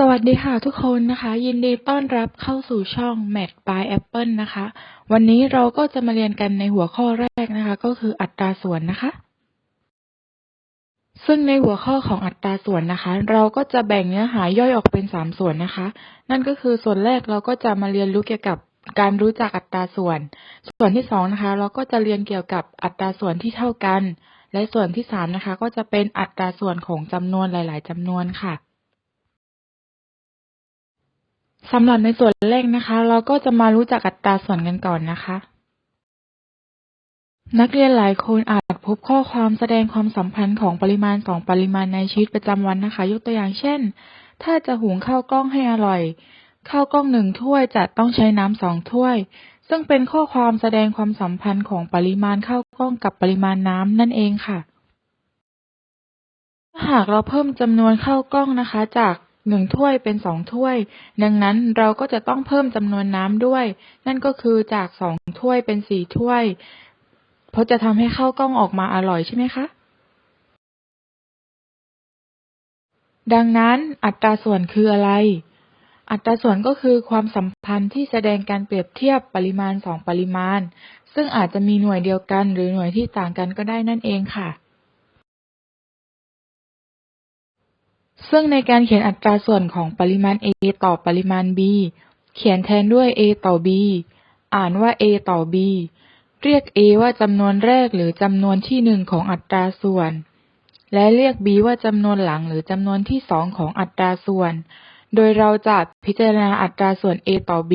สวัสดีค่ะทุกคนนะคะ ยินดีต้อนรับเข้าสู่ช่อง m a t by Apple นะคะ วันนี้เราก็จะมาเรียนกันในหัวข้อแรกนะคะ ก็คืออัตราส่วนนะคะ ซึ่งในหัวข้อของอัตราส่วนนะคะ เราก็จะแบ่งเนื้อหาย่อยออกเป็น3ส่วนนะคะ นั่นก็คือส่วนแรกเราก็จะมาเรียนรู้เกี่ยวกับการรู้จักอัตราส่วน ส่วนที่2นะคะ เราก็จะเรียนเกี่ยวกับอัตราส่วนที่เท่ากัน และส่วนที่3นะคะ ก็จะเป็นอัตราส่วนของจำนวนหลาย ๆจำนวนค่ะ สำหรับในส่วนแรกนะคะ เราก็จะมารู้จักอัตราส่วนกันก่อนนะคะ นักเรียนหลายคนอาจพบข้อความแสดงความสัมพันธ์ของปริมาณสองปริมาณในชีวิตประจำวันนะคะ ยกตัวอย่างเช่น ถ้าจะหุงข้าวกล้องให้อร่อยข้าวกล้องหนึ่งถ้วยจะต้องใช้น้ำสองถ้วย ซึ่งเป็นข้อความแสดงความสัมพันธ์ของปริมาณข้าวกล้องกับปริมาณน้ำนั่นเองค่ะ หากเราเพิ่มจำนวนข้าวกล้องนะคะ จาก หนึ่งถ้วยเป็นสองถ้วย ดังนั้นเราก็จะต้องเพิ่มจำนวนน้ำด้วย นั่นก็คือจากสองถ้วยเป็นสี่ถ้วยเพราะจะทำให้ข้าวกล้องออกมาอร่อยใช่ไหมคะดังนั้นอัตราส่วนคืออะไร อัตราส่วนก็คือความสัมพันธ์ที่แสดงการเปรียบเทียบปริมาณสองปริมาณ ซึ่งอาจจะมีหน่วยเดียวกันหรือหน่วยที่ต่างกันก็ได้นั่นเองค่ะ ซึ่งในการเขียนอัตราส่วนของปริมาณ a ต่อปริมาณ b เขียนแทนด้วย a ต่อ b อ่านว่า a ต่อ b เรียก a ว่าจำนวนแรกหรือจำนวนที่หนึ่งของอัตราส่วน และเรียก b ว่าจำนวนหลังหรือจำนวนที่สองของอัตราส่วน โดยเราจะพิจารณาอัตราส่วน a ต่อ b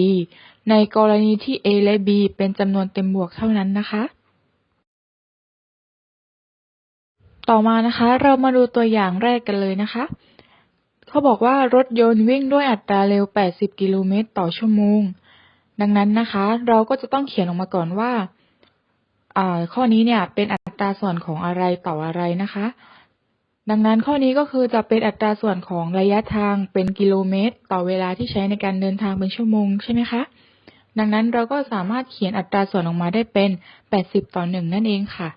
ในกรณีที่ a และ b เป็นจำนวนเต็มบวกเท่านั้นนะคะ ต่อมานะคะ เรามาดูตัวอย่างแรกกันเลยนะคะ เขาบอกว่ารถยนต์วิ่งด้วยอัตราเร็ว 80 กิโลเมตรต่อชั่วโมง ดังนั้นนะคะ เราก็จะต้องเขียนออกมาก่อนว่า ข้อนี้เนี่ยเป็นอัตราส่วนของอะไรต่ออะไรนะคะ ดังนั้นข้อนี้ก็คือจะเป็นอัตราส่วนของระยะทางเป็นกิโลเมตร ต่อเวลาที่ใช้ในการเดินทางเป็นชั่วโมงใช่ไหมคะ ดังนั้นเราก็สามารถเขียนอัตราส่วนออกมาได้เป็น 80 ต่อ 1 นั่นเองค่ะ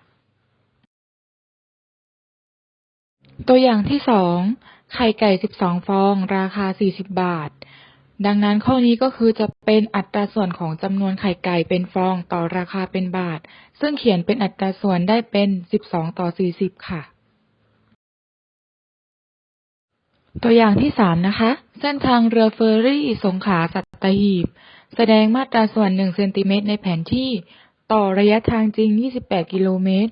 ตัวอย่างที่สอง ไข่ไก่สิบสองฟอง ราคาสี่สิบบาท ดังนั้นข้อนี้ก็คือจะเป็นอัตราส่วนของจำนวนไข่ไก่เป็นฟองต่อราคาเป็นบาท ซึ่งเขียนเป็นอัตราส่วนได้เป็นสิบสองต่อสี่สิบค่ะ ตัวอย่างที่สามนะคะ เส้นทางเรือเฟอร์รี่สงขลาสัตหีบ แสดงมาตราส่วนหนึ่งเซนติเมตรในแผนที่ต่อระยะทางจริง 28 กิโลเมตร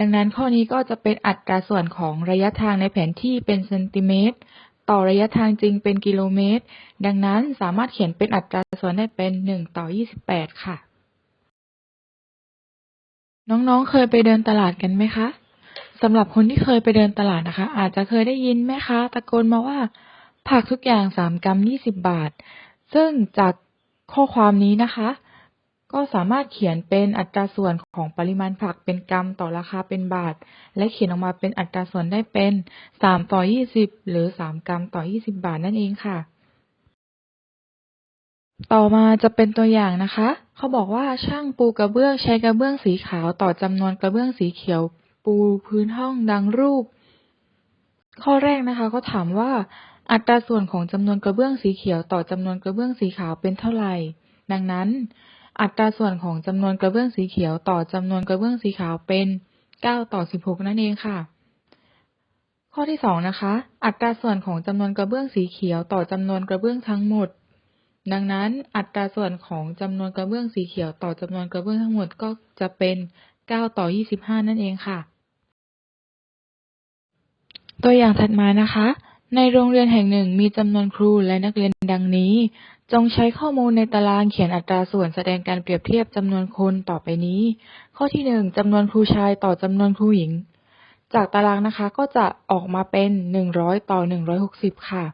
ดังนั้นข้อนี้ก็จะเป็นอัตราส่วนของระยะทางในแผนที่เป็นเซนติเมตร ต่อระยะทางจริงเป็นกิโลเมตร ดังนั้นสามารถเขียนเป็นอัตราส่วนได้เป็น 1 ต่อ 28 ค่ะ น้องๆ เคยไปเดินตลาดกันไหมคะสำหรับคนที่เคยไปเดินตลาดนะคะ อาจจะเคยได้ยินแม่ค้าตะโกนมาว่า ผักทุกอย่าง3กรัม20บาท ซึ่งจากข้อความนี้นะคะ ก็สามารถเขียนเป็นอัตราส่วนของปริมาณผักเป็นกรัมต่อราคาเป็นบาท และเขียนออกมาเป็นอัตราส่วนได้เป็นสามต่อยี่สิบหรือสามกรัมต่อยี่สิบบาทนั่นเองค่ะ ต่อมาจะเป็นตัวอย่างนะคะ เขาบอกว่าช่างปูกระเบื้องใช้กระเบื้องสีขาวต่อจำนวนกระเบื้องสีเขียว ปูพื้นห้องดังรูป ข้อแรกนะคะเขาถามว่า อัตราส่วนของจำนวนกระเบื้องสีเขียวต่อจำนวนกระเบื้องสีขาวเป็นเท่าไหร่ ดังนั้น อัตราส่วนของจำนวนกระเบื้องสีเขียวต่อจำนวนกระเบื้องสีขาวเป็น 9 ต่อ 16 นั่นเองค่ะ ข้อที่2นะคะ อัตราส่วนของจำนวนกระเบื้องสีเขียวต่อจำนวนกระเบื้องทั้งหมด ดังนั้น อัตราส่วนของจำนวนกระเบื้องสีเขียวต่อจำนวนกระเบื้องทั้งหมดก็จะเป็น 9 ต่อ 25 นั่นเองค่ะ ตัวอย่างถัดมานะคะ ในโรงเรียนแห่งหนึ่งมีจำนวนครูและนักเรียนดังนี้ จงใช้ข้อมูลในตารางเขียนอัตราส่วนแสดงการเปรียบเทียบจำนวนคนต่อไปนี้ ข้อที่หนึ่งจำนวนครูชายต่อจำนวนครูหญิง จากตารางนะคะก็จะออกมาเป็นหนึ่งร้อยต่อหนึ่งร้อยหกสิบค่ะ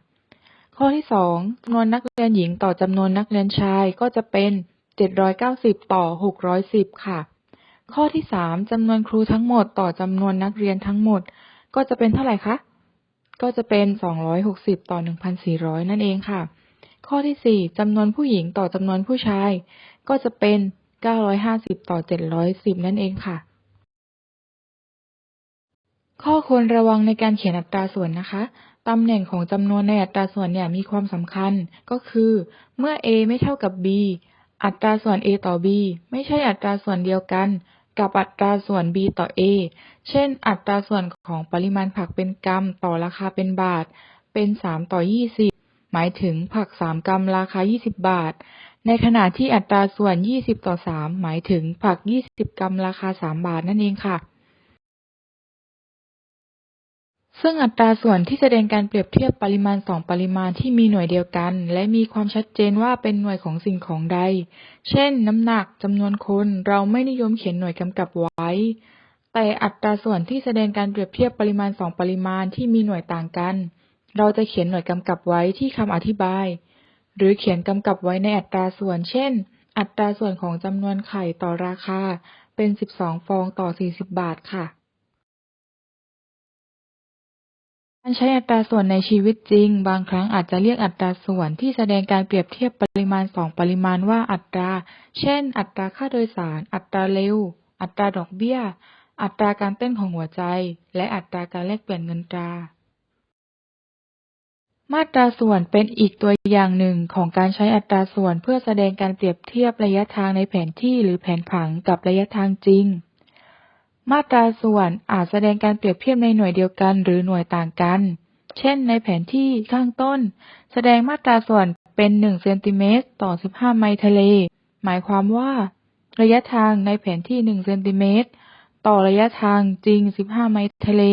ข้อที่สองจำนวนนักเรียนหญิงต่อจำนวนนักเรียนชายก็จะเป็นเจ็ดร้อยเก้าสิบต่อหกร้อยสิบค่ะ ข้อที่สามจำนวนครูทั้งหมดต่อจำนวนนักเรียนทั้งหมด ก็จะเป็นเท่าไหร่คะ ก็จะเป็น 260 ต่อ 1,400 นั่นเองค่ะ ข้อที่ 4จำนวนผู้หญิงต่อจำนวนผู้ชาย ก็จะเป็น 950 ต่อ 710 นั่นเองค่ะ ข้อควรระวังในการเขียนอัตราส่วนนะคะตำแหน่งของจำนวนในอัตราส่วนเนี่ยมีความสำคัญก็คือ เมื่อ a ไม่เท่ากับ b อัตราส่วน a ต่อ b ไม่ใช่อัตราส่วนเดียวกัน กับอัตราส่วน b ต่อ a เช่น อัตราส่วนของปริมาณผักเป็นกรัมต่อราคาเป็นบาท เป็น 3 ต่อ 20 หมายถึงผัก 3 กรัมราคา 20 บาท ในขณะที่อัตราส่วน 20 ต่อ 3 หมายถึงผัก 20 กรัมราคา 3 บาทนั่นเองค่ะ ซึ่งอัตราส่วนที่แสดงการเปรียบเทียบปริมาณสองปริมาณที่มีหน่วยเดียวกัน และมีความชัดเจนว่าเป็นหน่วยของสิ่งของใด เช่น น้ำหนักจำนวนคนเราไม่นิยมเขียนหน่วยกำกับไว้ แต่อัตราส่วนที่แสดงการเปรียบเทียบปริมาณสองปริมาณที่มีหน่วยต่างกัน เราจะเขียนหน่วยกำกับไว้ที่คำอธิบาย หรือเขียนกำกับไว้ในอัตราส่วน เช่น อัตราส่วนของจำนวนไข่ต่อราคาเป็น 12 ฟองต่อ 40 บาทค่ะ การใช้อัตราส่วนในชีวิตจริง บางครั้งอาจจะเรียกอัตราส่วนที่แสดงการเปรียบเทียบปริมาณสองปริมาณว่าอัตรา เช่น อัตราค่าโดยสาร อัตราเร็ว อัตราดอกเบี้ย อัตราการเต้นของหัวใจ และอัตราการแลกเปลี่ยนเงินตรา มาตราส่วนเป็นอีกตัวอย่างหนึ่งของการใช้อัตราส่วนเพื่อแสดงการเปรียบเทียบระยะทางในแผนที่หรือแผนผังกับระยะทางจริง มาตราส่วนอาจแสดงการเปรียบเทียบในหน่วยเดียวกันหรือหน่วยต่างกัน เช่น ในแผนที่ข้างต้น แสดงมาตราส่วนเป็น1เซนติเมตรต่อ 15 ไมล์ทะเล หมายความว่า ระยะทางในแผนที่1เซนติเมตรต่อระยะทางจริง 15 ไมล์ทะเล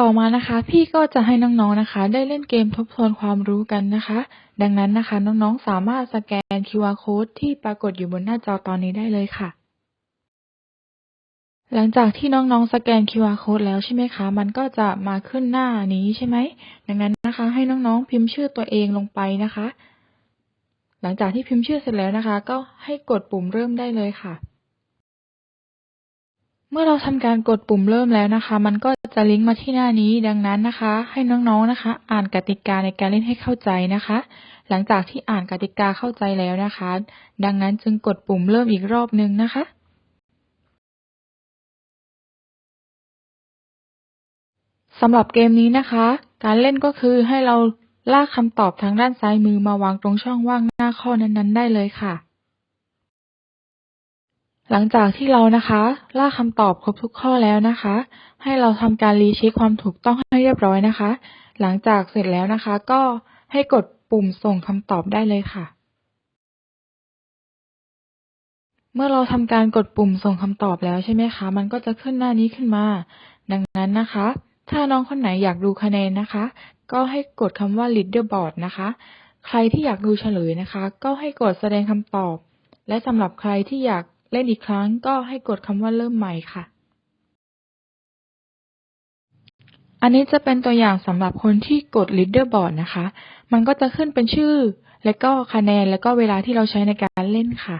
ต่อมานะคะ พี่ก็จะให้น้องๆนะคะ ได้เล่นเกมทบทวนความรู้กันนะคะ ดังนั้นนะคะ น้องๆ สามารถสแกน QR Code ที่ปรากฏอยู่บนหน้าจอตอนนี้ได้เลยค่ะ หลังจากที่น้องๆ สแกน QR Code แล้วใช่ไหมคะ มันก็จะมาขึ้นหน้านี้ใช่ไหม ดังนั้นนะคะ ให้น้องๆ พิมพ์ชื่อตัวเองลงไปนะคะ หลังจากที่พิมพ์ชื่อเสร็จแล้วนะคะ ก็ให้กดปุ่มเริ่มได้เลยค่ะ เมื่อเราทำการกดปุ่มเริ่มแล้วนะคะ มันก็จะลิงก์มาที่หน้านี้ ดังนั้นนะคะ ให้น้องๆ นะคะ อ่านกติกาในการเล่นให้เข้าใจนะคะ หลังจากที่อ่านกติกาเข้าใจแล้วนะคะ ดังนั้นจึงกดปุ่มเริ่มอีกรอบหนึ่งนะคะ สำหรับเกมนี้นะคะ การเล่นก็คือให้เราลากคำตอบทางด้านซ้ายมือมาวางตรงช่องว่างหน้าข้อนั้นๆ ได้เลยค่ะ หลังจากที่เรานะคะ ลากคำตอบครบทุกข้อแล้วนะคะ ให้เราทำการรีเช็คความถูกต้องให้เรียบร้อยนะคะ หลังจากเสร็จแล้วนะคะ ก็ให้กดปุ่มส่งคำตอบได้เลยค่ะ เมื่อเราทำการกดปุ่มส่งคำตอบแล้วใช่ไหมคะ มันก็จะขึ้นหน้านี้ขึ้นมา ดังนั้นนะคะ ถ้าน้องคนไหนอยากดูคะแนนนะคะ ก็ให้กดคำว่า leaderboard นะคะ ใครที่อยากดูเฉลยนะคะ ก็ให้กดแสดงคำตอบ และสำหรับใครที่อยากเล่นอีกครั้ง ก็ให้กดคำว่าเริ่มใหม่ค่ะ อันนี้จะเป็นตัวอย่างสำหรับคนที่กด leaderboard นะคะ มันก็จะขึ้นเป็นชื่อ และก็คะแนน และก็เวลาที่เราใช้ในการเล่นค่ะ